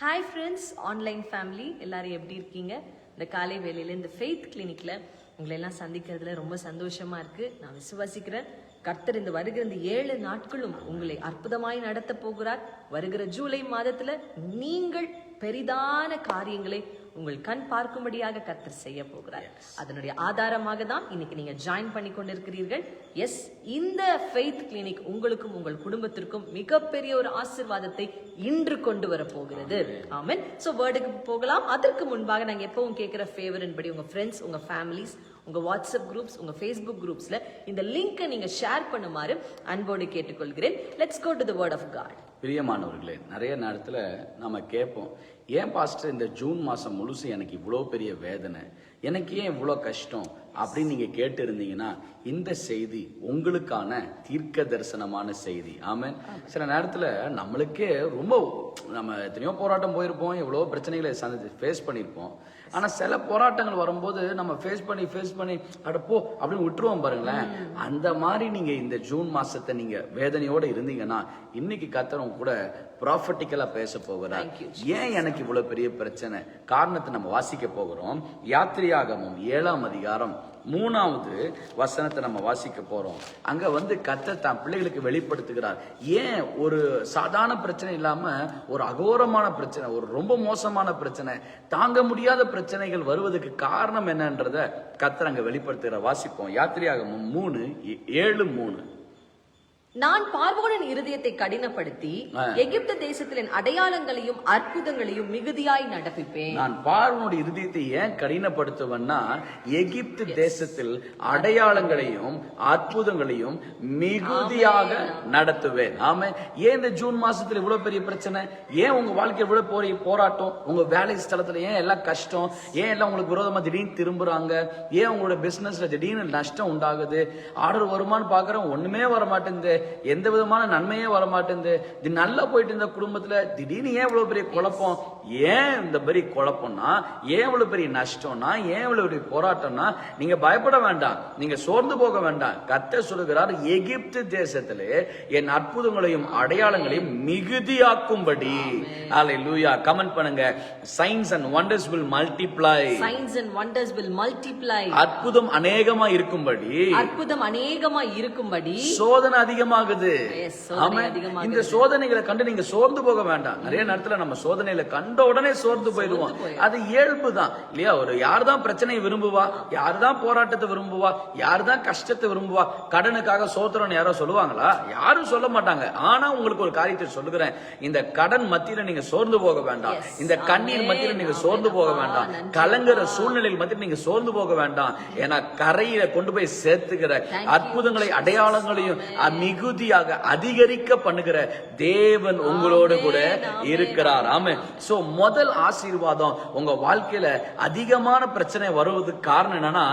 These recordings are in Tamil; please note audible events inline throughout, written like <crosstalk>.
ஹாய் ஃப்ரெண்ட்ஸ் ஆன்லைன் ஃபேமிலி எல்லாரும் எப்படி இருக்கீங்க? இந்த காலை வேலையில் இந்த ஃபெய்த் கிளினிக்கில் உங்களை எல்லாம் சந்திக்கிறதுல ரொம்ப சந்தோஷமாக இருக்குது நான் விசுவாசிக்கிறேன். கர்த்தர் இந்த வருகிற இந்த ஏழு நாட்களும் உங்களை அற்புதமாய் நடத்த போகிறார். வருகிற ஜூலை மாதத்தில் நீங்கள் பெரிதான காரியங்களை உங்கள் கண் பார்க்கும்படியாக கர்த்தர் செய்ய போகிறார் அதனுடைய ஆதாரமாக தான் இன்னைக்கு நீங்க ஜாயின் பண்ணி கொண்டிருக்கிறீர்கள். எஸ் இந்த ஃபெய்த் கிளினிக் உங்களுக்கும் உங்கள் குடும்பத்திற்கும் மிகப்பெரிய ஒரு ஆசிர்வாதத்தை இன்று கொண்டு வர போகிறது. ஆமென் சோ வேர்டுக்கு போகலாம். அதற்கு முன்பாக நாங்க எப்பவும் கேட்கிற ஃபேவரின் படி உங்க ஃப்ரெண்ட்ஸ் உங்க ஃபேமிலிஸ் உங்க வாட்ஸ்அப் குரூப்ஸ் உங்க ஃபேஸ்புக் குரூப்ஸ்ல இந்த லிங்கை நீங்க ஷேர் பண்ணுமாறு அன்போடு கேட்டுக்கொள்கிறேன். Let's go to the word of God பிரியமானவர்களே நிறைய நேரத்தில் நம்ம கேட்போம் ஏன் பாஸ்டர் இந்த ஜூன் மாதம் முழுசு எனக்கு இவ்வளோ பெரிய வேதனை? எனக்கு ஏன் இவ்வளோ கஷ்டம்? அப்படின்னு நீங்கள் கேட்டு இருந்தீங்கன்னா இந்த செய்தி உங்களுக்கான தீர்க்க தரிசனமான செய்தி. ஆமாம் சில நேரத்தில் நம்மளுக்கே ரொம்ப நம்ம எத்தனையோ போராட்டம் போயிருப்போம் எவ்வளோ பிரச்சனைகளை சந்தி ஃபேஸ் பண்ணியிருப்போம். ஆனால் சில போராட்டங்கள் வரும்போது நம்ம ஃபேஸ் பண்ணி ஃபேஸ் பண்ணி அடப்போ அப்படின்னு விட்டுருவோம் பாருங்களேன். அந்த மாதிரி நீங்க இந்த ஜூன் மாசத்தை நீங்க வேதனையோட இருந்தீங்கன்னா இன்னைக்கு கத்தரும் கூட ப்ராஃபட்டிக்கலா பேச போகிறார். ஏன் எனக்கு இவ்வளவு பெரிய பிரச்சனை? காரணத்தை நம்ம வாசிக்க போகிறோம். யாத்திரையாகமும் ஏழாம் அதிகாரம் மூணாவது வசனத்தை நம்ம வாசிக்க போறோம். அங்க வந்து கத்த தான் பிள்ளைகளுக்கு வெளிப்படுத்துகிறார். ஏன் ஒரு சாதாரண பிரச்சனை இல்லாம ஒரு அகோரமான பிரச்சனை ஒரு ரொம்ப மோசமான பிரச்சனை தாங்க முடியாத பிரச்சனைகள் வருவதற்கு காரணம் என்னன்றத கத்தர் அங்க வெளிப்படுத்துகிற வாசிப்போம். யாத்திரையாகமும் மூணு ஏழு மூணு. நான் பார்வோனின் இருதயத்தை கடினப்படுத்தி எகிப்து தேசத்தில் என் அடையாளங்களையும் அற்புதங்களையும் மிகுதியாய் நடப்பிப்பேன். நான் பார்வனுடைய இருதயத்தை ஏன் கடினப்படுத்துவேன்னா எகிப்து தேசத்தில் அடையாளங்களையும் அற்புதங்களையும் மிகுதியாக நடத்துவேன். ஆமா ஏன் இந்த ஜூன் மாசத்துல இவ்வளவு பெரிய பிரச்சனை? ஏன் உங்க வாழ்க்கை இவ்வளவு போரி போராட்டம்? உங்க வேலை ஸ்தலத்துல ஏன் எல்லாம் கஷ்டம்? ஏன் எல்லாம் உங்களுக்கு விரோதமா திடீர்னு திரும்புறாங்க? ஏன் உங்களோட பிசினஸ்ல திடீர்னு நஷ்டம் உண்டாகுது? ஆர்டர் வருமான்னு பாக்குறோம் ஒண்ணுமே வர மாட்டேங்குது. எந்த விதமான நன்மையே வர மாட்டேங்குது இது நல்லா போயிட்டு இருந்த குடும்பத்துல திடீர்னு ஏன் இவ்வளவு பெரிய குழப்பம்? ஏன் இந்த பெரிய குழப்பம்னா ஏன் இவ்வளவு பெரிய நஷ்டம்னா ஏன் இவ்வளவு பெரிய போராட்டம்னா? நீங்க பயப்பட வேண்டாம். நீங்க சோர்ந்து போக வேண்டாம். கத்த சொல்லுகிறார் எகிப்து தேசத்திலே என் அற்புதங்களையும் அடையாளங்களையும் மிகுதியாக்கும்படி. அலை லூயா கமெண்ட் பண்ணுங்க. Signs and wonders will multiply signs and wonders will multiply அற்புதம் அநேகமா இருக்கும்படி. அற்புதம் அநேகமா இருக்கும்படி. சோதனை ஆமா. அதிகமாகுது. இந்த சோதனைகளை கண்டு நீங்க சோர்ந்து போக வேண்டாம். நிறைய நேரத்துல நம்ம சோதனையில கண்ட உடனே சோர்ந்து போயிடுவோம். அது இயல்பு தான். இல்லையா? ஒரு யார் தான் பிரச்சனையை விரும்புவா? யார் தான் போராட்டத்தை விரும்புவா? யார் தான் கஷ்டத்தை விரும்புவா? கடனுக்காக சோத்திரம் யாரோ சொல்லுவாங்களா? யாரும் சொல்ல மாட்டாங்க. ஆனா உங்களுக்கு ஒரு காரியத்தை சொல்லுகிறேன். இந்த கடன் மத்தியில நீங்க சோர்ந்து போக வேண்டாம். இந்த கண்ணீர். மத்தியில நீங்க சோர்ந்து போக. வேண்டாம். கலங்குற சூழ்நிலையில் மத்தியில் நீங்க சோர்ந்து போக வேண்டாம். ஏன்னா கரையில கொண்டு போய் சேர்த்துக்கிற அற்புதங்களை அடையாளங்களையும் அ- மிகுதியாக அதிகரிக்க பண்ணுகிற தேவன் உங்களோடு கூட இருக்கிறார். ஆமே சோ முதல் ஆசீர்வாதம் உங்க வாழ்க்கையில அதிகமான பிரச்சனை வருவதற்கு காரணம் என்னன்னா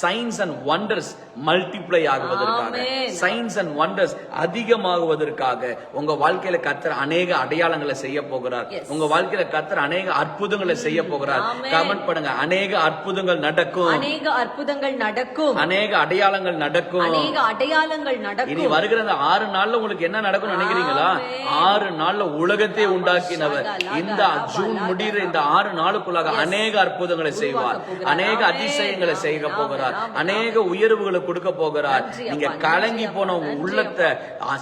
சயின்ஸ் அண்ட் வண்டர்ஸ் மல்டிப்ளை ஆகுவதற்காக. சயின்ஸ் அண்ட் வண்டர்ஸ் அதிகமாகுவதற்காக உங்க வாழ்க்கையில கத்தர் அநேக அடையாளங்களை செய்ய போகிறார். உங்க வாழ்க்கையில கத்தர் அநேக அற்புதங்களை செய்ய போகிறார். கமெண்ட் பண்ணுங்க அநேக அற்புதங்கள் நடக்கும் அநேக அற்புதங்கள் நடக்கும் அநேக அடையாளங்கள் நடக்கும் அநேக அடையாளங்கள் இனி நடக்கும் வருகிற அந்த ஆறு நாள்ல உங்களுக்கு என்ன நடக்கும் நினைக்கிறீங்களா. ஆறு நாள்ல உலகத்தை உண்டாக்கினவர் இந்த ஜூன். முடிகிற இந்த ஆறு நாளுக்குள்ளாக அநேக அற்புதங்களை செய்வார். அநேக. அதிசயங்களை செய்ய. போகிறார். அநேக உயர்வுகளை கொடுக்க போகிறார் நீங்க கலங்கி போன உங்க உள்ளத்தை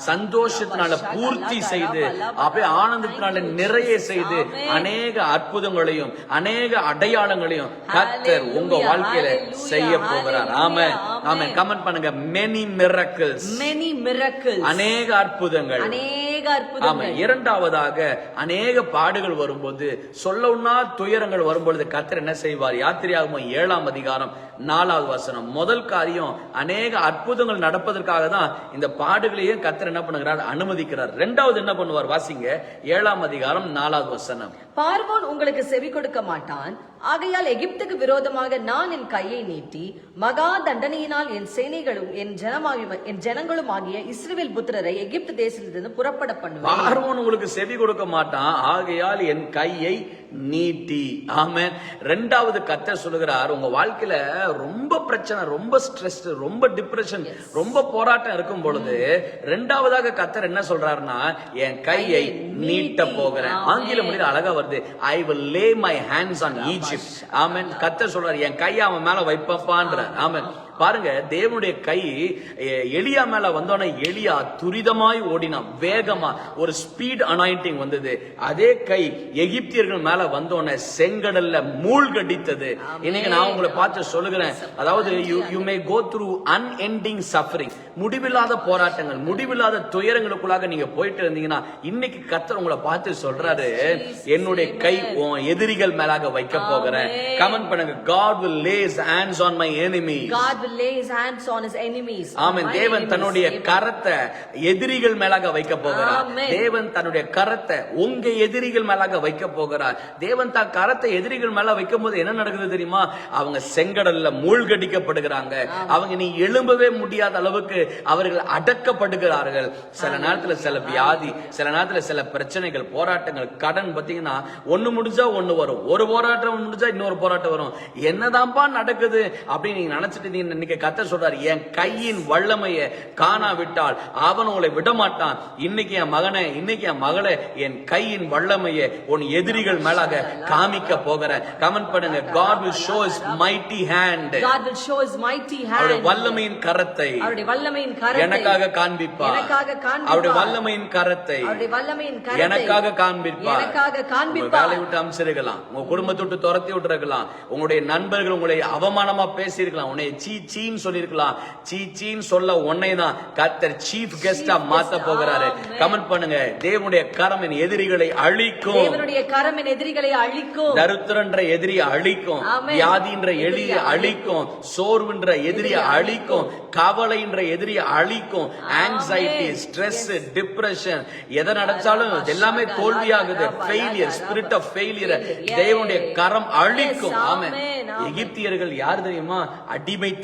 சந்தோஷத்தினால பூர்த்தி செய்து. அப்படியே ஆனந்தத்தினால நிறைய. செய்து. அநேக அற்புதங்களையும் அநேக அடையாளங்களையும் கத்தர் உங்க வாழ்க்கையில செய்ய போகிறார் ஆமா ஆமா. கமெண்ட் பண்ணுங்க மெனி மிரக்கிள்ஸ் many miracles அநேக அற்புதங்கள் அநேக ஆமா அற்புதங்கள் இரண்டாவதாக அநேக பாடுகள் வரும்போது சொல்லவுன்னா துயரங்கள் வரும்பொழுது கர்த்தர் என்ன செய்வார்? யாத்திரையாகும் ஏழாம் அதிகாரம் நாலாவது வசனம். முதல் காரியம் அநேக அற்புதங்கள் நடப்பதற்காக தான் இந்த பாடுகளையே கர்த்தர் என்ன பண்ணுகிறார்? அனுமதிக்கிறார். ரெண்டாவது என்ன பண்ணுவார்? வாசிங்க. ஏழாம் அதிகாரம் நாலாவது வசனம். பார்வோன் உங்களுக்கு செவி கொடுக்க மாட்டான் ஆகையால் எகிப்துக்கு விரோதமாக நான் என் கையை நீட்டி மகா தண்டனையினால் என் சேனைகளும் என் ஜனமாகி என் ஜனங்களும் ஆகிய இஸ்ரேல் புத்திரரை எகிப்து தேசத்திலிருந்து புறப்பட பண்ணுவேன். உங்களுக்கு செவி கொடுக்க மாட்டான். ஆகையால் என் கையை நீட்டி ஆமென். ரெண்டாவது கத்தர் சொல்லுகிறார் உங்க வாழ்க்கையில ரொம்ப பிரச்சனை ரொம்ப ஸ்ட்ரெஸ் ரொம்ப டிப்ரெஷன் ரொம்ப போராட்டம் இருக்கும் பொழுது ரெண்டாவதாக கத்தர் என்ன சொல்றாருன்னா என் கையை நீட்ட போகிறேன். ஆங்கில மொழியில் அழகா வருது ஐ will lay my hands on Egypt. ஆமென். கத்தர் சொல்றாரு என் கையை அவன் மேல வைப்பப்பான்ற ஆமென். பாருங்க தேவனுடைய கை எலியா மேல வந்தோடனே எலியா துரிதமாய் ஓடினான் வேகமா ஒரு ஸ்பீட் அனாயிண்டிங் வந்தது. அதே கை எகிப்தியர்கள் மேல வந்தோடனே செங்கடல்ல மூழ்கடித்தது. இன்னைக்கு நான் உங்களை பார்த்து சொல்லுகிறேன் அதாவது you you may go through unending suffering முடிவில்லாத போராட்டங்கள் முடிவில்லாத துயரங்களுக்குள்ளாக நீங்க போயிட்டு இருந்தீங்கன்னா இன்னைக்கு கத்தர் உங்களை பார்த்து சொல்றாரு என்னுடைய கை எதிரிகள் மேலாக வைக்க போகிறேன். கமெண்ட் பண்ணுங்க God will lay his hands on my enemies. God will lay his hands on his enemies. Amen. My தேவன். தன்னுடைய கரத்தை எதிரிகள் மேலாக வைக்க போகிறார். தேவன் தன்னுடைய கரத்தை உங்க எதிரிகள் மேலாக வைக்க போகிறார். தேவன் தான் கரத்தை எதிரிகள் மேல வைக்கும் போது என்ன நடக்குது தெரியுமா? அவங்க செங்கடல்ல மூழ்கடிக்கப்படுகிறாங்க. அவங்க நீ எழும்பவே முடியாத அளவுக்கு அவர்கள் அடக்கப்படுகிறார்கள். சில நேரத்துல சில வியாதி சில நேரத்துல சில பிரச்சனைகள் போராட்டங்கள் கடன் பாத்தீங்கன்னா ஒண்ணு முடிஞ்சா ஒண்ணு வரும். ஒரு போராட்டம் முடிஞ்சா இன்னொரு போராட்டம் வரும். என்னதான்ப்பா நடக்குது அப்படின்னு நீங்க நினைச்சிட்டு இன்னைக்கு கத்த சொல்றாரு என் கையின் வல்லமையை காணாவிட்டால் அவன் உங்களை விட மாட்டான் இன்னைக்கு என் மகனை இன்னைக்கு என் மகளே என் கையின் வல்லமையை உன் எதிரிகள் மேலாக காமிக்க போகிறேன். கமெண்ட் பண்ணுங்க God will show his mighty hand. God will show his mighty அவருடைய hand. வல்லமையின் கரத்தை அவருடைய வல்லமையின் கரத்தை எனக்காக காண்பிப்பார். எனக்காக காண்பிப்பார். அவருடைய வல்லமையின் கரத்தை அவருடைய வல்லமையின் கரத்தை எனக்காக காண்பிப்பார். எனக்காக காண்பிப்பார். வேலையை விட்டு அமைச்சிருக்கலாம். உங்க குடும்பத்தை விட்டு துரத்தி விட்டுருக்கலாம். உங்களுடைய நண்பர்கள் உங்களை அவமானமா பேசியிருக்கலாம். உன்னை சீ சீன்னு சொல்லியிருக்கலாம். சீ சீன்னு சொல்ல உன்னை தான் கத்தர் சீஃப் கெஸ்டா மாத்த போகிறாரு. கமெண்ட் பண்ணுங்க. தேவனுடைய கரம் என் எதிரிகளை அழிக்கும். தேவனுடைய கரம் என் எதிரிகளை அழிக்கும். தருத்திரன்ற எதிரியை அழிக்கும். வியாதின்ற எதிரியை அழிக்கும். சோர்வுன்ற எதிரியை அழிக்கும். கவலைன்ற எதிரியை அழிக்கும். ஆங்ஸைட்டி ஸ்ட்ரெஸ் டிப்ரெஷன் எதை நடந்தாலும் எல்லாமே தோல்வியாகுது. ஃபெயிலியர் ஸ்பிரிட் ஆஃப் ஃபெயிலியர் தேவனுடைய கரம் அழிக்கும். Amen. எகிப்தியர்கள் யார் தெரியுமா?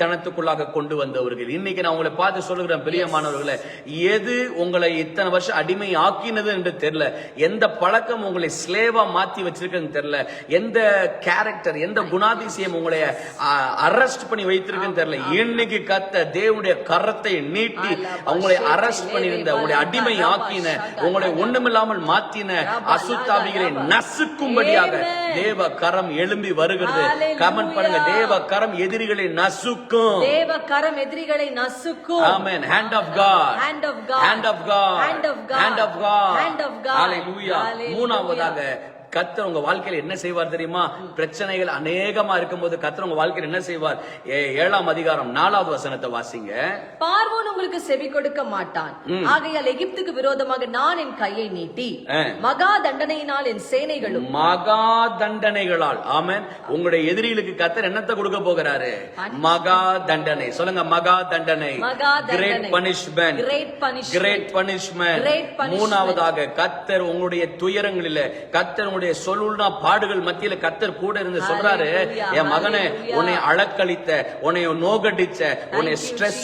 அடிமைத்தனத்துக்குள்ளாக கொண்டு வந்தவர்கள். இன்னைக்கு நான் உங்களை பார்த்து சொல்லுகிறேன் பிரியமானவர்களே எது உங்களை இத்தனை வருஷம் அடிமை ஆக்கினது என்று தெரியல. எந்த பழக்கம் உங்களை ஸ்லேவா மாத்தி வச்சிருக்குன்னு தெரியல. எந்த கேரக்டர் எந்த குணாதிசயம் உங்களை அரெஸ்ட் பண்ணி வைத்திருக்குன்னு தெரியல. இன்னைக்கு கத்த தேவனுடைய கரத்தை நீட்டி உங்களை அரெஸ்ட் பண்ணியிருந்த உங்களுடைய அடிமை ஆக்கின உங்களை ஒண்ணுமில்லாமல் மாத்தின அசுத்தாவிகளை நசுக்கும்படியாக தேவ கரம் எழும்பி வருகிறது. கமெண்ட் பண்ணுங்க தேவ கரம் எதிரிகளை நசுக்கும். தேவ கரம் எதிரிகளை நசுக்கும் amen hand of God. Hand of God Hand of God. Hand of God of God. ஹalleluya Hallelujah. மூணாவதாக கத்தர் உங்க வாழ்க்கையில என்ன செய்வார் தெரியுமா? பிரச்சனைகள் அநேகமா இருக்கும்போது கத்தர் உங்க வாழ்க்கையில என்ன செய்வார்? ஏழாம் அதிகாரம் நாலாவது வசனத்தை வாசிங்க. பார்வோன் உங்களுக்கு செவி கொடுக்க மாட்டான். ஆகையால் எகிப்துக்கு விரோதமாக நான் என் கையை நீட்டி. மகா தண்டனையினால் என் சேனைகளும் மகா தண்டனைகளால் ஆமென். உங்களுடைய எதிரிகளுக்கு கத்தர் என்னத்தை கொடுக்க போகிறாரு? மகா தண்டனை. சொல்லுங்க மகா தண்டனை. Great punishment. Great punishment. மூணாவதாக கத்தர் உங்களுடைய துயரங்களில கத்தர் உங்களுடைய சொல்லுனா பாடுகள் மத்தியில கத்தர் கூட இருந்து சொல்றாரு என் மகனே. உன்னை அழக்களித்த உன்னை நோகடிச்ச உன்னை Jesus.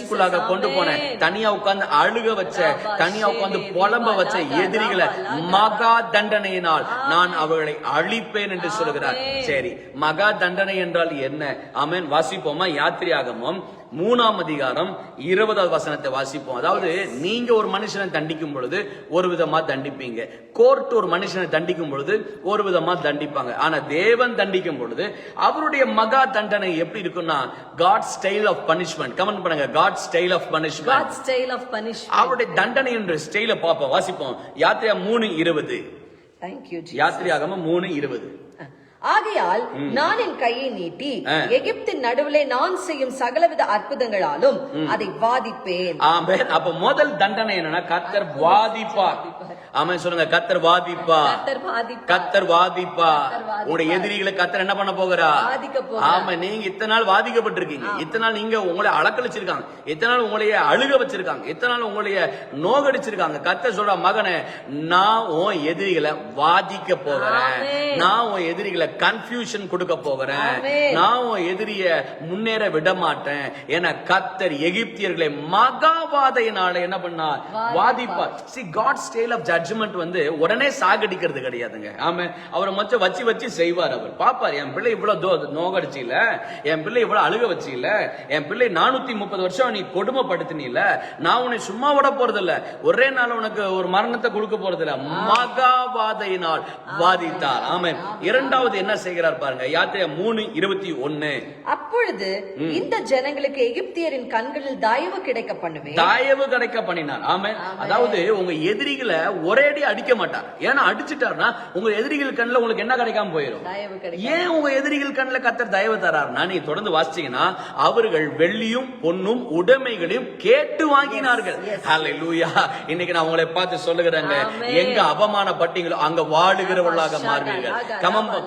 கொண்டு போன. தனியா உட்கார்ந்து அழுக வச்ச தனியா உட்கார்ந்து புலம்ப வச்ச எதிரிகளை. மகா தண்டனையினால் நான் அவர்களை அழிப்பேன் என்று சொல்கிறார். சரி மகா தண்டனை என்றால் என்ன ஆமென் வாசிப்போமா யாத்திரையாகமும் மூணாம் அதிகாரம் இருபதாவது வசனத்தை வாசிப்போம். அதாவது நீங்க ஒரு மனுஷனை தண்டிக்கும் பொழுது ஒரு விதமா தண்டிப்பீங்க. கோர்ட் ஒரு மனுஷனை தண்டிக்கும் பொழுது ஒரு விதமா தண்டிப்பாங்க. ஆனா தேவன் தண்டிக்கும் பொழுது அவருடைய மகா தண்டனை எப்படி இருக்கும்னா God style of punishment comment பண்ணுங்க. God style of punishment God's style of punishment. அவருடைய தண்டனை என்ற ஸ்டைல பார்ப்போம். வாசிப்போம். யாத்திரையா மூணு இருபது. Thank you, Jesus. யாத்திரையாகம மூணு இருபது. ஆகையால் நான் என் கையை நீட்டி. எகிப்தின் நடுவிலே நான் செய்யும் சகலவித அற்புதங்களாலும் அதை வாதிப்பேன். அப்ப முதல் தண்டனை என்னன்னா கத்தர் வாதிப்பார். ஆமென் சொல்லுங்க கத்தர் வாதிப்பார். கத்தர் வாதிப்பார். உங்களுடைய எதிரிகளை கத்தர் என்ன பண்ண போகிறா. ஆமா நீங்க இத்தனை நாள் வாதிக்கப்பட்டிருக்கீங்க. இத்தனை நாள் நீங்க உங்களை அலக்களிச்சிருக்காங்க இத்தனை நாள் உங்களைய அழுக வச்சிருக்காங்க. இத்தனை நாள் உங்களைய நோகடிச்சிருக்காங்க. கத்தர் சொல்ற மகனே நான் உன் எதிரிகளை வாதிக்க போகிறேன். நான் உன் எதிரிகளை கன்ஃபியூஷன் கொடுக்க போகிறேன். நான் உன் எதிரிய முன்னேற விட மாட்டேன் என கத்தர் எகிப்தியர்களை மகாவாதையினால என்ன பண்ணார். வாதிப்பார் see God style of judgment வந்து உடனே சாகடிக்கிறது கிடையாதுங்க. ஆமா. அவரை மொச்சம் வச்சு வச்சு செய்வார் அவர். பாப்பார் என் பிள்ளை இவ்வளவு நோகடிச்சு இல்ல என் பிள்ளை இவ்வளவு அழுக வச்சு இல்ல என் பிள்ளை நானூத்தி முப்பது வருஷம் நீ கொடுமைப்படுத்தினில. நான் உன்னை சும்மா விட போறது இல்ல ஒரே நாள் உனக்கு ஒரு மரணத்தை கொடுக்க போறது இல்ல மகாவாதையினால் வாதித்தார். ஆமென் இரண்டாவது என்ன செய்கிறார் பாருங்க. யாத்திரை மூணு இருபத்தி ஒன்னு. அப்பொழுது இந்த ஜனங்களுக்கு எகிப்தியரின் கண்களில் தயவு கிடைக்க பண்ணுவேன். தயவு கிடைக்க பண்ணினார். ஆமென் அதாவது உங்க எதிரிகளை ஒரேடி அடிக்க மாட்டார் ஏன்னா அடிச்சிட்டாருன்னா உங்க எதிரிகள் கண்ணுல உங்களுக்கு என்ன கிடைக்காம போயிடும் ஏன் உங்க எதிரிகள் கண்ணுல கத்தர் தயவு தராருன்னா நீ தொடர்ந்து வாசிச்சீங்கன்னா அவர்கள் வெள்ளியும் பொன்னும் உடைமைகளையும் கேட்டு வாங்கினார்கள். இன்னைக்கு நான் உங்களை பார்த்து சொல்லுகிறேங்க. எங்க அவமானப்பட்டீங்களோ அங்க வாழுகிறவர்களாக மாறுவீர்கள்.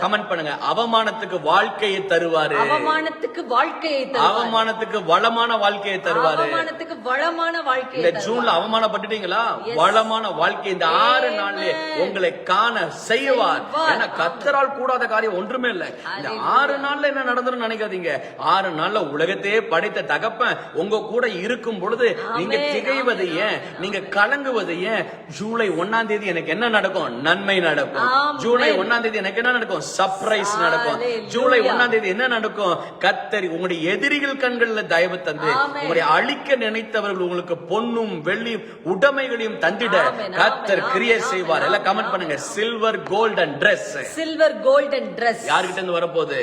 கமெண்ட் பண்ணுங்க. அவமானத்துக்கு வாழ்க்கையை தருவாரு. அவமானத்துக்கு வாழ்க்கையை அவமானத்துக்கு வளமான வாழ்க்கையை தருவாரு. அவமானத்துக்கு வளமான வாழ்க்கையை இந்த. ஜூன்ல அவமானப்பட்டுட்டீங்களா? வளமான வாழ்க்கை இந்த ஆறு நாள்ல உங்களை காண செய்வார். ஏன்னா கத்தரால் கூடாத காரியம் ஒன்றுமே இல்ல. இந்த ஆறு நாள்ல என்ன நடந்துரும் நினைக்காதீங்க. ஆறு நாள்ல உலகத்தையே படைத்த தகப்பன் உங்க கூட இருக்கும் பொழுது நீங்க திகைவது ஏன்? நீங்க கலங்குவது ஏன்? ஜூலை ஒன்னாம் தேதி எனக்கு என்ன நடக்கும்? நன்மை நடக்கும். ஜூலை ஒன்னாம் தேதி எனக்கு என்ன நடக்கும்? சர்ப்ரைஸ் நடக்கும். ஜூலை ஒன்னாம் தேதி என்ன நடக்கும்? கத்தரி உங்களுடைய எதிரிகள் கண்கள்ல தயவு தந்து. உங்களுடைய அழிக்க நினைத்தவர்கள் உங்களுக்கு பொன்னும் வெள்ளியும் உடைமைகளையும் தந்திட கத்தர் ஆமென், கிரியை ஆமென், செய்வார். எல்லாம் கமெண்ட் பண்ணுங்க. Silver gold and Dress. Silver golden Dress. யார்கிட்ட இருந்து வரப்போகுது?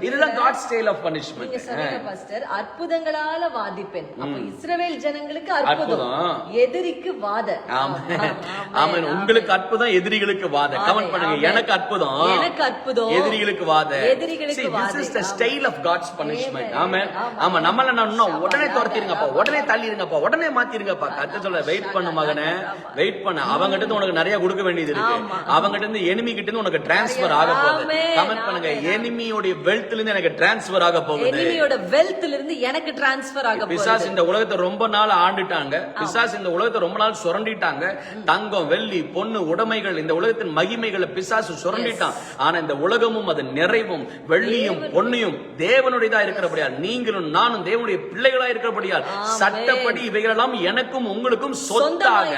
இதுதான் God style of punishment pastor அற்புதங்களால வாதிப்பேன். அப்ப இஸ்ரவேல் ஜனங்களுக்கு அற்புதம். எதிரிக்கு வாத. <laughs> உங்களுக்கு அற்புதம் எதிரிகளுக்கு வாத. கமெண்ட் பண்ணுங்க. எனக்கு அற்புதம். எனக்கு அற்புதம். எதிரிகளுக்கு வாத. எதிரிகளுக்கு வாதை. God's punishment. Amen. ஆமென் ஆமா. ஆமா நம்மள பண்ணணும்? உடனே. துரத்திருங்கப்பா. உடனே தள்ளிருங்கப்பா. உடனே மாத்திருங்கப்பா. கத்த சொல்ல வெயிட் பண்ணு மகனே. வெயிட் பண்ண. அவங்கிட்ட இருந்து உனக்கு நிறைய கொடுக்க வேண்டியது இருக்கு. அவங்கிட்ட இருந்து enemy கிட்ட இருந்து உனக்கு டிரான்ஸ்பர் ஆக போகுது. கமெண்ட் பண்ணுங்க. ஆமென். எனிமியோட வெல்த்ல இருந்து எனக்கு டிரான்ஸ்பர் ஆக போகுது. எனிமியோட வெல்த்ல இருந்து எனக்கு டிரான்ஸ்பர் ஆக பிசாஸ் போகுது இந்த உலகத்தை ரொம்ப நாள் ஆண்டுட்டாங்க. பிசாஸ் இந்த உலகத்தை ரொம்ப நாள் சுரண்டிட்டாங்க. தங்கம் வெள்ளி பொண்ணு உடைமைகள் இந்த உலகத்தின் மகிமைகளை பிசாசு சுரண்டிட்டான். ஆனா இந்த உலகமும் அது நிறைவும் வெள்ளியும் பொன்னியும் தேவனுடையதா இருக்கிறபடியால் நீங்களும் நானும் தேவனுடைய பிள்ளைகளா இருக்கிறபடியால் சட்டப்படி இவைகளெல்லாம் எனக்கும் உங்களுக்கும் சொத்தாக.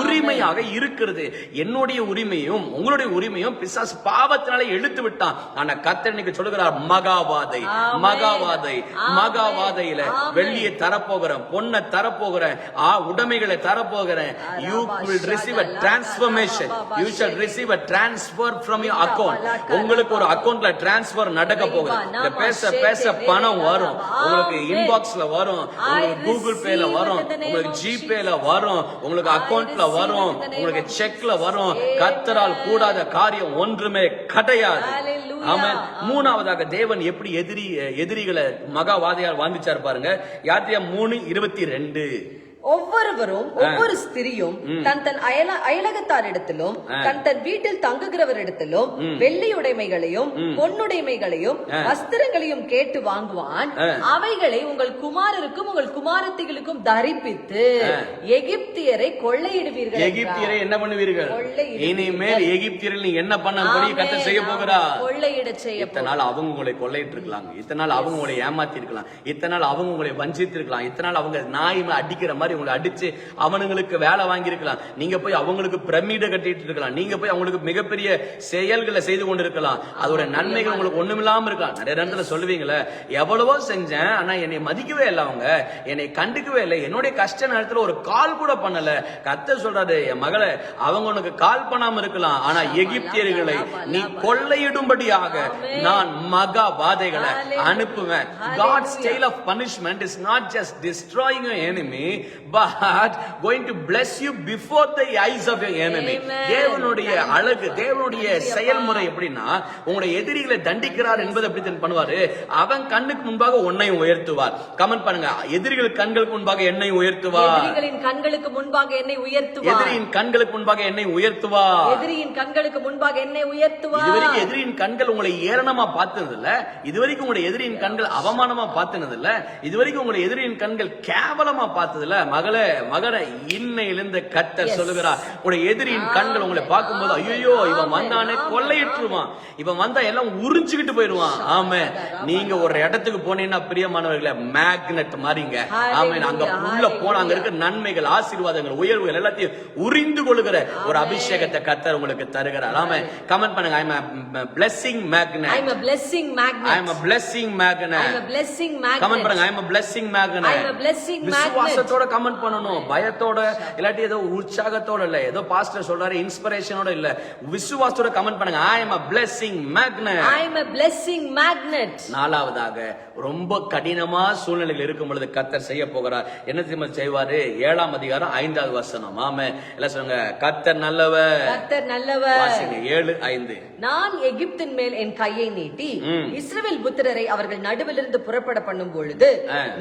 உரிமையாக இருக்கிறது. என்னுடைய உரிமையும் உங்களுடைய உரிமையும் பிசாசு பாவத்தினாலே இழுத்து விட்டான் ஆனா கத்தர் இன்னைக்கு சொல்லுகிறார் மகாவாதை. மகாவாதை. மகாவாதையில. வெள்ளியை தரப்போகிறேன் பொண்ணை தரப்போகிறேன் ஆ உடைமைகளை தரப்போகிறேன். You will receive a transformation you shall receive a transfer from you account உங்களுக்கு ஒரு அக்கவுண்ட்ல டிரான்ஸ்ஃபர் நடக்க போகுது. இந்த பேச பேச பணம் வரும். உங்களுக்கு இன்பாக்ஸ்ல வரும். உங்களுக்கு கூகுள் பேல வரும். உங்களுக்கு ஜிபேல வரும். உங்களுக்கு அக்கவுண்ட்ல வரும். உங்களுக்கு செக்ல வரும். கத்தரால் கூடாத காரியம் ஒன்றுமே கிடையாது. ஆமா மூணாவதாக தேவன் எப்படி எதிரி எதிரிகளை மகாவாதையால் வாங்கிச்சார் பாருங்க. யாத்திரையா மூணு இருபத்தி ரெண்டு. ஒவ்வொருவரும் ஒவ்வொரு ஸ்திரியும் தன் தன் அயல அயலகத்தாரிடத்திலும் தன் தன் வீட்டில் தங்குகிறவரிடத்திலும் வெள்ளி உடைமைகளையும் பொன்னுடைமைகளையும் வஸ்திரங்களையும் கேட்டு வாங்குவான். அவைகளை உங்கள் குமாரருக்கும் உங்கள் குமாரத்திகளுக்கும் தரிப்பித்து எகிப்தியரை கொள்ளையிடுவீர்கள் எகிப்தியரை என்ன பண்ணுவீர்கள். இனிமேல் எகிப்தியரில் நீ என்ன பண்ண கத்த செய்ய போகிறா கொள்ளையிடச் செய்ய இத்தனை நாள் அவங்க உங்களை கொள்ளையிட்டு இருக்கலாம் இத்தனை நாள் அவங்க உங்களை ஏமாத்தி இருக்கலாம் இத்தனை நாள் அவங்க உங்களை வஞ்சித்து இருக்கலாம் இத்தனை நாள் அவங்க நாய் அடிக்கிற மாதிரி உங்களை அடிச்சு அவனுங்களுக்கு வேலை வாங்கி இருக்கலாம் நீங்க போய் அவங்களுக்கு பிரமிட கட்டிட்டு இருக்கலாம். நீங்க போய் அவங்களுக்கு மிகப்பெரிய செயல்களை செய்து கொண்டு இருக்கலாம் அதோட நன்மைகள் உங்களுக்கு ஒண்ணுமில்லாம இருக்கலாம். நிறைய இடத்துல சொல்லுவீங்களே எவ்வளவோ செஞ்சேன் ஆனா என்னை மதிக்கவே இல்லை அவங்க. என்னை கண்டுக்கவே இல்லை. என்னுடைய கஷ்ட நேரத்துல ஒரு கால் கூட பண்ணல. கத்த சொல்றாரு என் மகளே அவங்க உனக்கு கால் பண்ணாம இருக்கலாம். ஆனா எகிப்தியர்களை நீ கொள்ளையிடும்படியாக நான் மகா வாதைகளை அனுப்புவேன். God style of punishment is not just destroying enemy but going to bless you before the eyes of your enemy. தேவனுடைய அழகு தேவனுடைய செயல்முறை எப்படின்னா உங்களுடைய எதிரிகளை தண்டிக்கிறார் என்பது தெரியும் பண்ணுவாரு. அவன் கண்ணுக்கு முன்பாக உன்னையும் உயர்த்துவார். கமெண்ட் பண்ணுங்க. எதிரிகள் கண்களுக்கு முன்பாக என்னை உயர்த்துவார். எதிரிகளின் கண்களுக்கு முன்பாக என்னை உயர்த்துவார். எதிரியின் கண்களுக்கு முன்பாக என்னை உயர்த்துவார். எதிரியின் கண்களுக்கு முன்பாக என்னை உயர்த்துவார். இதுவரைக்கும் எதிரியின் கண்கள் உங்களை ஏளனமா பார்த்தது இல்ல இதுவரைக்கும் உங்களுடைய எதிரியின் கண்கள் அவமானமா பார்த்தது இல்ல இதுவரைக்கும் உங்களுடைய எதிரியின் கண்கள் கேவலமா பார்த்தது இல்ல மகளே மகனை இன்னையிலிருந்து கத்தர் சொல்லுகிறார். உடைய எதிரியின் கண்கள் உங்களை பார்க்கும்போது ஐயோ இவன் வந்தானே கொள்ளையிட்டுருவான் இவன் வந்தா எல்லாம் உறிஞ்சுக்கிட்டு போயிருவான் ஆமே நீங்க ஒரு இடத்துக்கு போனீங்கன்னா பிரியமானவர்களே மேக்னெட் மாதிரிங்க ஆமே அங்க உள்ள போனா அங்க இருக்க நன்மைகள் ஆசீர்வாதங்கள் உயர்வுகள் எல்லாத்தையும் உறிந்து கொள்ளுகிற ஒரு அபிஷேகத்தை கத்தர் உங்களுக்கு தருகிறார். ஆமே கமெண்ட் பண்ணுங்க. I blessing magnet a blessing magnet. I blessing magnet a blessing magnet. Comment பண்ணுங்க. I blessing magnet a blessing magnet. விசுவாசத்தோட கமெண்ட் பண்ணணும். பயத்தோட இல்லாட்டி ஏதோ உற்சாகத்தோட இல்ல. ஏதோ பாஸ்டர் சொல்றாரு இன்ஸ்பிரேஷனோட இல்ல. விசுவாசத்தோட கமெண்ட் பண்ணுங்க. I am a blessing magnet. I'm a blessing magnet. நாலாவதாக ரொம்ப கடினமா சூழ்நிலைகள் இருக்கும் பொழுது கத்தர் செய்ய போகிறார். என்ன தெரியுமா செய்வாரு? ஏழாம் அதிகாரம் ஐந்தாவது வசனம். ஆமே எல்லாம் சொல்லுங்க. கத்தர் நல்லவர். கர்த்தர் நல்லவர். ஏழு ஐந்து. நான் எகிப்தின் மேல் என் கையை நீட்டி இஸ்ரவேல் புத்திரரை அவர்கள் நடுவிலிருந்து புறப்பட பண்ணும் பொழுது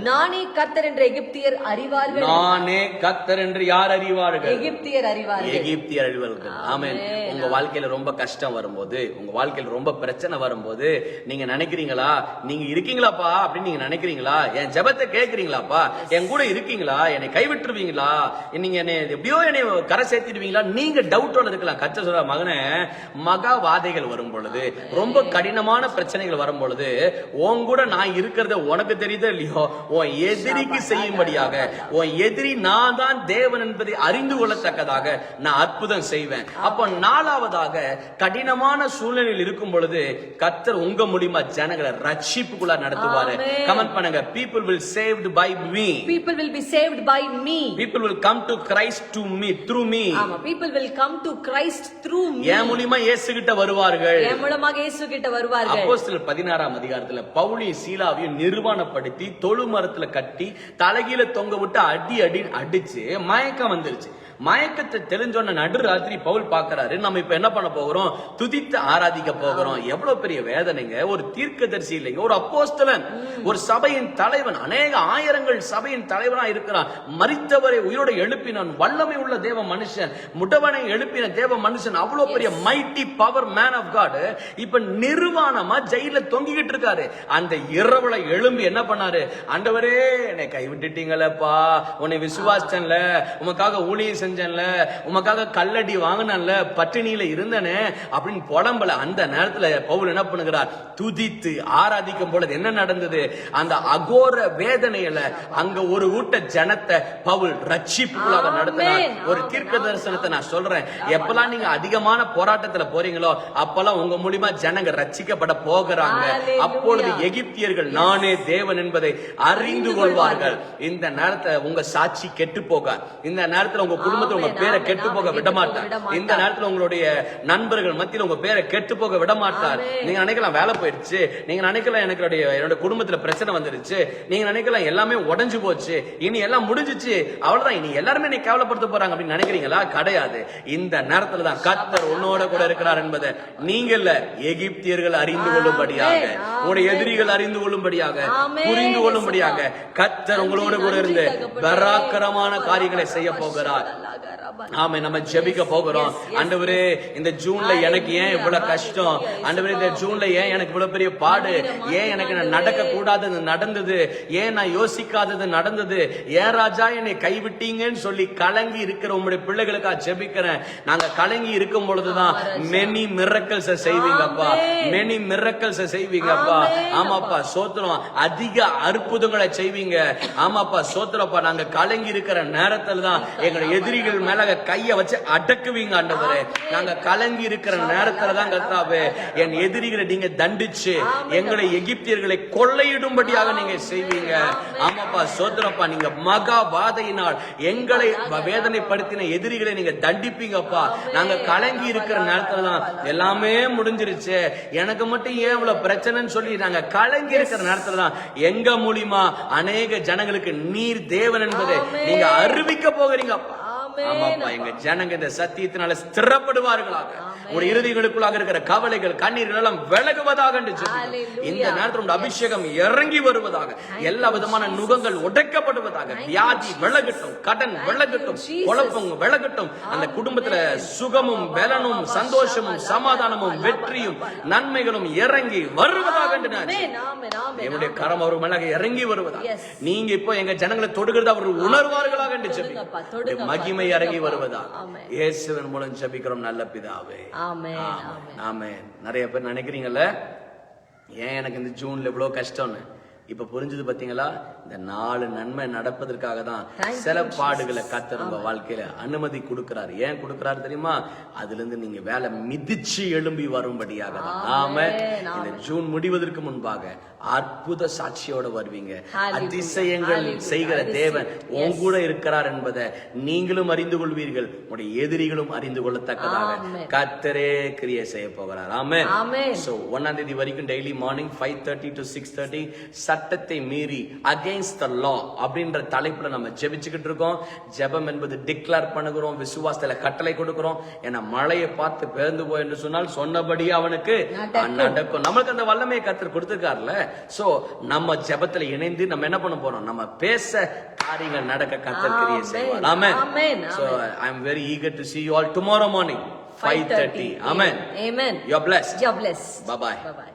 நானே கர்த்தர் என்ற எகிப்தியர் அறிவார்கள் நானே கத்தர் என்று யார் அறிவார்கள்? எகிப்தியர் அறிவார்கள். எகிப்தியர் அழிவர்கள் ஆமென். உங்க வாழ்க்கையில ரொம்ப கஷ்டம் வரும்போது உங்க வாழ்க்கையில ரொம்ப பிரச்சனை வரும்போது நீங்க நினைக்கிறீங்களா? நீங்க இருக்கீங்களாப்பா? அப்படின்னு நீங்க நினைக்கிறீங்களா? என் ஜெபத்தை கேக்குறீங்களாப்பா? என் கூட இருக்கீங்களா? என்னை கைவிட்டுருவீங்களா? நீங்க என்னை எப்படியோ என்னை கரை சேர்த்திடுவீங்களா? நீங்க டவுட்டோட இருக்கலாம். கச்ச சொல்ற மகனே மகா வாதைகள் வரும் பொழுது ரொம்ப கடினமான பிரச்சனைகள் வரும் பொழுது உன் கூட நான் இருக்கிறத உனக்கு தெரியுதோ இல்லையோ? உன் எதிரிக்கு செய்யும்படியாக உன் எதிரி நான் தான் தேவன் என்பதை அறிந்து கொள்ளத்தக்கதாக நான் அற்புதம் செய்வேன். அப்ப நாலாவதாக கடினமான சூழ்நிலையில் இருக்கும் பொழுது கர்த்தர் உங்க மூலியமா ஜனங்களை ரட்சிப்புக்குள்ள நடத்துவாரு. கமெண்ட் பண்ணுங்க. People will saved by me. People will be saved by me. People will come to christ to me through me. ஆமா people will come to christ through me. என் மூலியமா இயேசு கிட்ட வருவார்கள். என் மூலமாக இயேசு கிட்ட வருவார்கள். அப்போஸ்தலர் பதினாறாம் அதிகாரத்துல பவுலியும் சீலாவையும் நிர்வாணப்படுத்தி தொழு மரத்துல கட்டி தலைகீழ தொங்க விட்டு அடி அடி அடிச்சு மயக்கம் வந்துருச்சு. மயக்கத்தை தெரிஞ்சோன்ன நடு ராத்திரி பவுல் பாக்குறாரு நம்ம இப்ப என்ன பண்ண போகிறோம்? துதித்து ஆராதிக்க போகிறோம். எவ்வளவு பெரிய வேதனைங்க. ஒரு தீர்க்கதரிசி இல்லைங்க ஒரு அப்போஸ்தலன் ஒரு சபையின் தலைவன் அநேக ஆயிரங்கள் சபையின் தலைவனா இருக்கிறான். மரித்தவரை உயிரோடு எழுப்பினான். வல்லமை உள்ள தேவ மனுஷன் முடவனை எழுப்பின தேவ மனுஷன் அவ்வளவு பெரிய mighty power man of God இப்ப நிர்வாணமா ஜெயில தொங்கிக்கிட்டு இருக்காரு. அந்த இரவுல எழும்பி என்ன பண்ணாரு? ஆண்டவரே என்னை கைவிட்டுட்டீங்களப்பா. உன்னை விசுவாசிச்சேன்ல. உமக்காக ஊழியம் செஞ்சேன்ல உமக்காக கல்லடி வாங்கினேன்ல பட்டினியில இருந்தனே அப்படின்னு புலம்பல. அந்த நேரத்துல பவுல் என்ன பண்ணுகிறார்? துதித்து ஆராதிக்கும் பொழுது என்ன நடந்தது? அந்த அகோர வேதனையில அங்க ஒரு ஊட்ட ஜனத்தை பவுல் ரட்சிப்புக்குள்ளாக நடத்தினார். ஒரு தீர்க்க தரிசனத்தை நான் சொல்றேன். எப்பெல்லாம் நீங்க அதிகமான போராட்டத்துல போறீங்களோ அப்பெல்லாம் உங்க மூலியமா ஜனங்க ரட்சிக்கப்பட போகிறாங்க. அப்பொழுது எகிப்தியர்கள் நானே தேவன் என்பதை அறிந்து கொள்வார்கள். இந்த நேரத்துல உங்க சாட்சி கெட்டு போக இந்த நேரத்துல உங்க குடும்பத்துல உங்க பேரை கெட்டு போக. விட மாட்டார். இந்த நேரத்துல உங்களுடைய நண்பர்கள் மத்தியில உங்க பேரை கெட்டு போக விட மாட்டார். நீங்க நினைக்கலாம் வேலை போயிடுச்சு. நீங்க நினைக்கலாம் எனக்கு என்னோட குடும்பத்துல பிரச்சனை வந்துருச்சு. நீங்க நினைக்கலாம் எல்லாமே உடைஞ்சு போச்சு. இனி எல்லாம் முடிஞ்சிச்சு. அவ்வளவுதான். இனி எல்லாருமே நீ கேவலப்படுத்த போறாங்க அப்படின்னு நினைக்கிறீங்களா? கிடையாது. இந்த நேரத்துல தான் கர்த்தர் உன்னோட கூட இருக்கிறார் என்பதை நீங்க இல்ல எகிப்தியர்கள் அறிந்து கொள்ளும்படியாக. உங்களுடைய எதிரிகள் அறிந்து கொள்ளும்படியாக. புரிந்து கொள்ளும்படியாக கர்த்தர் உங்களோட கூட இருந்து. பராக்கிரமான காரியங்களை செய்ய போகிறார். ஆமே நம்ம ஜெபிக்க போகிறோம். ஆண்டவரே இந்த ஜூன்ல எனக்கு ஏன் இவ்வளவு கஷ்டம்? ஆண்டவரே இந்த ஜூன்ல ஏன் எனக்கு இவ்வளவு பெரிய பாடு? ஏன் எனக்கு நடக்க கூடாதது நடந்தது. ஏன் நான் யோசிக்காதது நடந்தது? ஏன் ராஜா என்னை கைவிட்டீங்கன்னு சொல்லி கலங்கி இருக்கிற உங்களுடைய பிள்ளைகளுக்கா ஜெபிக்கிறேன். நாங்க கலங்கி இருக்கும் பொழுதுதான் மெனி மிரக்கல்ஸ் செய்வீங்கப்பா. மெனி மிரக்கல்ஸ் செய்வீங்கப்பா. ஆமாப்பா சோத்திரம். அதிக அற்புதங்களை செய்வீங்க. ஆமாப்பா சோத்திரப்பா நாங்க கலங்கி இருக்கிற நேரத்துல தான் எங்க எதிரிகள் மேல கைய வச்சு அடக்குவீங்க ஆண்டவரே. நாங்க கலங்கி இருக்கிற நேரத்துல தான் கர்த்தாவே என் எதிரிகளை நீங்க தண்டிச்சு எங்களை எகிப்தியர்களை கொள்ளையிடும்படியாக நீங்க செய்வீங்க. ஆமாப்பா சோத்திரப்பா நீங்க மகா வாதையினால் எங்களை வேதனைப்படுத்தின எதிரிகளை நீங்க தண்டிப்பீங்கப்பா. நாங்க கலங்கி இருக்கிற நேரத்துல தான் எல்லாமே முடிஞ்சிருச்சு. எனக்கு மட்டும் ஏன் இவ்வளவு பிரச்சனைன்னு சொல்லி நாங்க கலங்கி இருக்கிற நேரத்துல தான் எங்க மூலியமா அநேக ஜனங்களுக்கு நீர் தேவன் என்பதை நீங்க அறிவிக்க போகிறீங்க ஆமென் ஆமாப்பா எங்க ஜனங்க இந்த சத்தியத்தினால ஸ்திரப்படுவார்களாக. உங்களுடைய இறுதிகளுக்குள்ளாக இருக்கிற கவலைகள் கண்ணீர்கள் எல்லாம் விலகுவதாக. இந்த நேரத்தில் உங்க அபிஷேகம் இறங்கி வருவதாக. எல்லா விதமான நுகங்கள் உடைக்கப்படுவதாக. வியாதி விலகட்டும் கடன் விலகட்டும். குழப்பம் விலகட்டும். அந்த குடும்பத்துல சுகமும் பலனும் சந்தோஷமும் சமாதானமும் வெற்றியும் நன்மைகளும் இறங்கி வருவதாக என்னுடைய கரம் அவர் மேலாக இறங்கி வருவதா Yes. நீங்க இப்போ எங்க ஜனங்களை தொடுகிறது அவர் உணர்வார்களாக. தொடுங்கப்பா, மகிமை இறங்கி. வருவதா. இயேசுவின் மூலம் ஜெபிக்கிறோம் நல்ல பிதாவே. ஆமே நிறைய பேர் நினைக்கிறீங்கல்ல? ஏன் எனக்கு இந்த ஜூன்ல இவ்வளவு கஷ்டம்னு? இப்ப புரிஞ்சது பாத்தீங்களா? இந்த நாலு நன்மை நடப்பதற்காக தான் சில பாடுகளை கத்தர் உங்க வாழ்க்கையில அனுமதி கொடுக்கிறார். ஏன் கொடுக்கிறாரு தெரியுமா? அதுல இருந்து நீங்க வேலை மிதிச்சு எழும்பி வரும்படியாக தான். ஆமே இந்த ஜூன் முடிவதற்கு முன்பாக அற்புத சாட்சியோட வருவீங்க. அதிசயங்கள். செய்கிற தேவன். உன் கூட இருக்கிறார் என்பதை நீங்களும் அறிந்து கொள்வீர்கள். உங்களுடைய எதிரிகளும் அறிந்து கொள்ளத்தக்கதாக. கர்த்தரே கிரியை செய்ய போகிறார். ஆமென். சோ ஒன்னாம் தேதி வரைக்கும் daily morning five thirty to six thirty சட்டத்தை மீறி அகைன்ஸ்ட் த லா அப்படின்ற தலைப்புல நம்ம ஜெபிச்சுக்கிட்டு இருக்கோம் ஜெபம் என்பது டிக்ளேர் பண்ணுகிறோம் விசுவாசத்துல கட்டளை கொடுக்கிறோம் ஏன்னா மழையை பார்த்து பேர்ந்து போய் என்று சொன்னால் சொன்னபடியே அவனுக்கு நடக்கும். நம்மளுக்கு அந்த வல்லமையை கத்தர் கொடுத்துருக்காருல்ல சோ நம்ம ஜெபத்துல இணைந்து நம்ம என்ன பண்ண போறோம் நம்ம பேச காரியங்கள் நடக்க கத்தர் கிரியை. செய்வார் amen. So I am very eager to see you all tomorrow morning 5:30 amen Amen. you're blessed You're blessed. Bye-bye. Bye bye.